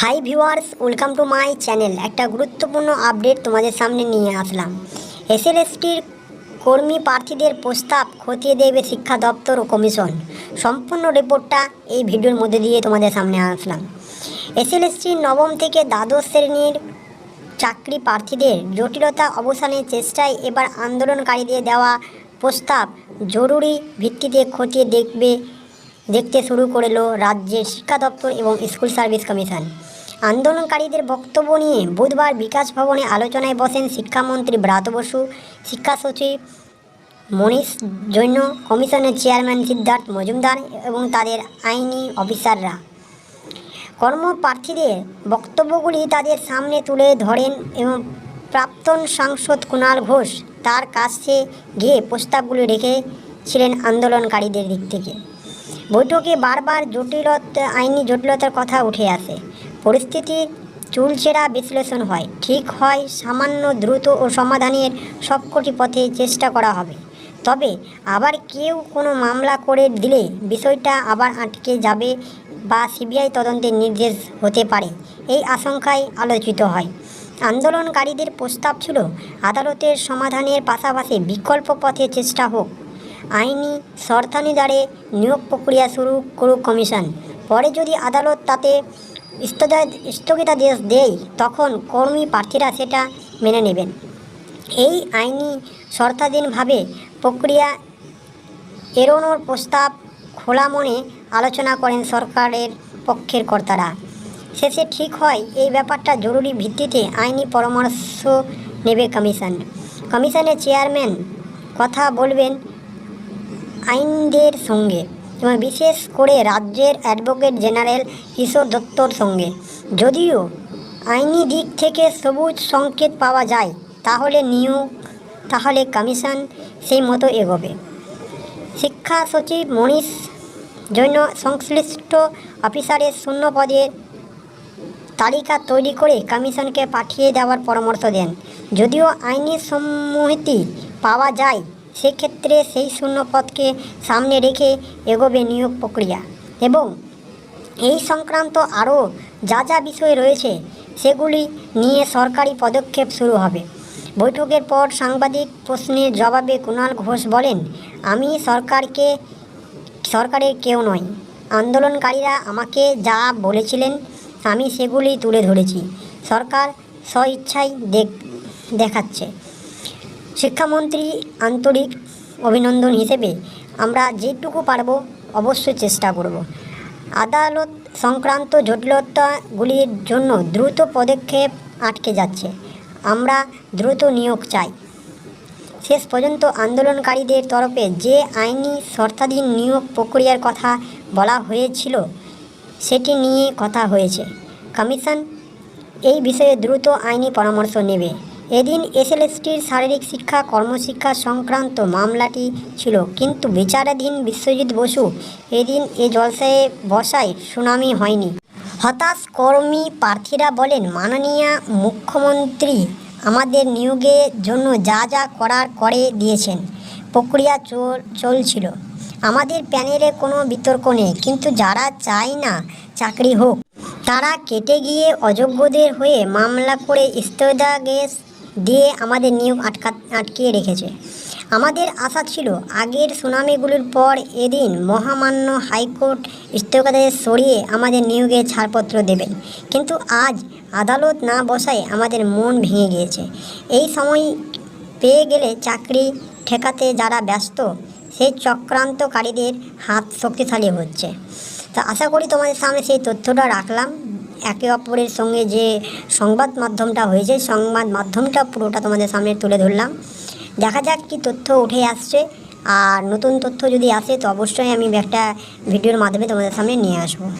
Hi viewers welcome to my channel একটা গুরুত্বপূর্ণ update তোমাদের সামনে নিয়ে আসলাম। এসএলএসটির কর্মী প্রার্থীদের প্রস্তাব খতিয়ে দেবে শিক্ষা দপ্তর ও কমিশন। সম্পূর্ণ রিপোর্টটা এই ভিডিওর মধ্যে দিয়ে তোমাদের সামনে আসলাম। এসএলএসটির নবম থেকে দ্বাদশ শ্রেণির চাকরি প্রার্থীদের জটিলতা অবসানের চেষ্টায় এবার আন্দোলনকারীদের দেওয়া প্রস্তাব জরুরি ভিত্তিতে খতিয়ে দেখবে, দেখতে শুরু করল রাজ্যের শিক্ষা দপ্তর এবং স্কুল সার্ভিস কমিশন। আন্দোলনকারীদের বক্তব্য নিয়ে বুধবার বিকাশ ভবনে আলোচনায় বসেন শিক্ষামন্ত্রী ব্রাত বসু, শিক্ষা সচিব মনীষ জৈন, কমিশনের চেয়ারম্যান সিদ্ধার্থ মজুমদার এবং তাদের আইনি অফিসাররা। কর্মপ্রার্থীদের বক্তব্যগুলি তাদের সামনে তুলে ধরেন এবং প্রাক্তন সাংসদ কুণাল ঘোষ তার কাছে গিয়ে প্রস্তাবগুলি রেখেছিলেন আন্দোলনকারীদের দিক থেকে। বৈঠকে বারবার জটিলতা, আইনি জটিলতার কথা উঠে আসে। পরিস্থিতি চুলচেরা বিশ্লেষণ হয়। ঠিক হয় সামান্য দ্রুত ও সমাধানের সবকটি পথে চেষ্টা করা হবে। তবে আবার কেউ কোনো মামলা করে দিলে বিষয়টা আবার আটকে যাবে বা সিবিআই তদন্তের নির্দেশ হতে পারে। এই আশঙ্কায় আলোচিত হয়। আন্দোলনকারীদের প্রস্তাব ছিল, আদালতের সমাধানের পাশাপাশি বিকল্প পথে চেষ্টা হোক। আইনি শর্তানুসারে নিয়োগ প্রক্রিয়া শুরু করুক কমিশন। পরে যদি আদালত তাতে স্থগিতাদেশ দেয় তখন কর্মী প্রার্থীরা সেটা মেনে নেবেন। এই আইনি শর্তাধীনভাবে প্রক্রিয়া এড়োনোর প্রস্তাব খোলা মনে আলোচনা করেন সরকারের পক্ষের কর্তারা। শেষে ঠিক হয়, এই ব্যাপারটা জরুরি ভিত্তিতে আইনি পরামর্শ নেবে কমিশন। কমিশনের চেয়ারম্যান কথা বলবেন আইনদের সঙ্গে। এবং বিশেষ করে রাজ্যের অ্যাডভোকেট জেনারেল কিশোর দত্তর সঙ্গে। যদিও আইনি দিক থেকে সবুজ সংকেত পাওয়া যায়, তাহলে নিয়োগ, তাহলে কমিশন সেই মতো এগোবে। শিক্ষা সচিব মনীষ জৈন সংশ্লিষ্ট অফিসারের শূন্য পদের তালিকা তৈরি করে কমিশনকে পাঠিয়ে দেওয়ার পরামর্শ দেন। যদিও আইনি সম্মতি পাওয়া যায় সেক্ষেত্রে সেই শূন্য পদকে সামনে রেখে এগোবে নিয়োগ প্রক্রিয়া। এবং এই সংক্রান্ত আরও যা যা বিষয় রয়েছে, সেগুলি নিয়ে সরকারি পদক্ষেপ শুরু হবে। বৈঠকের পর সাংবাদিক প্রশ্নের জবাবে কুণাল ঘোষ বলেন, আমি সরকারকে, সরকারের কেউ নয় আন্দোলনকারীরা আমাকে যা বলেছিলেন, আমি সেগুলি তুলে ধরেছি। সরকার স্বইচ্ছাই দেখ, দেখাচ্ছে। শিক্ষামন্ত্রী আন্তরিক অভিনন্দন হিসেবে আমরা যেটুকু পারব অবশ্যই চেষ্টা করব। আদালত সংক্রান্ত জটিলতাগুলির জন্য দ্রুত পদক্ষেপ আটকে যাচ্ছে। আমরা দ্রুত নিয়োগ চাই। শেষ পর্যন্ত আন্দোলনকারীদের তরফে যে আইনি শর্তাধীন নিয়োগ প্রক্রিয়ার কথা বলা হয়েছিল, সেটি নিয়ে কথা হয়েছে। কমিশন এই বিষয়ে দ্রুত আইনি পরামর্শ নেবে। এদিন এসএলএসটির শারীরিক শিক্ষা, কর্মশিক্ষা সংক্রান্ত মামলাটি ছিল, কিন্তু বিচারাধীন বিশ্বজিৎ বসু এদিন এ জলসায় বসায় সুনামি হয়নি। হতাশ কর্মী প্রার্থীরা বলেন, মাননীয় মুখ্যমন্ত্রী আমাদের নিয়োগের জন্য যা যা করার করে দিয়েছেন, প্রক্রিয়া চল, চলছিল। আমাদের প্যানেলে কোনো বিতর্ক নেই, কিন্তু যারা চায় না চাকরি হোক, তারা কেটে গিয়ে অযোগ্যদের হয়ে মামলা করে স্থগিতাদেশ দিয়ে আমাদের নিয়োগ আটকা, আটকিয়ে রেখেছে। আমাদের আশা ছিল আগের সুনামিগুলির পর এদিন মহামান্য হাইকোর্ট স্থগিতাদেশ সরিয়ে আমাদের নিয়োগে ছাড়পত্র দেবেন। কিন্তু আজ আদালত না বসায় আমাদের মন ভেঙে গিয়েছে। এই সময় পেয়ে গেলে চাকরি ঠেকাতে যারা ব্যস্ত, সেই চক্রান্তকারীদের হাত শক্তিশালী হচ্ছে। তা আশা করি তোমাদের সামনে সেই তথ্যটা রাখলাম। একে অপরের সঙ্গে যে সংবাদ মাধ্যমটা হয়েছে, সংবাদ মাধ্যমটা পুরোটা তোমাদের সামনে তুলে ধরলাম। দেখা যাক কি তথ্য উঠে আসছে। আর নতুন তথ্য যদি আসে, তো অবশ্যই আমি একটা ভিডিওর মাধ্যমে তোমাদের সামনে নিয়ে আসব।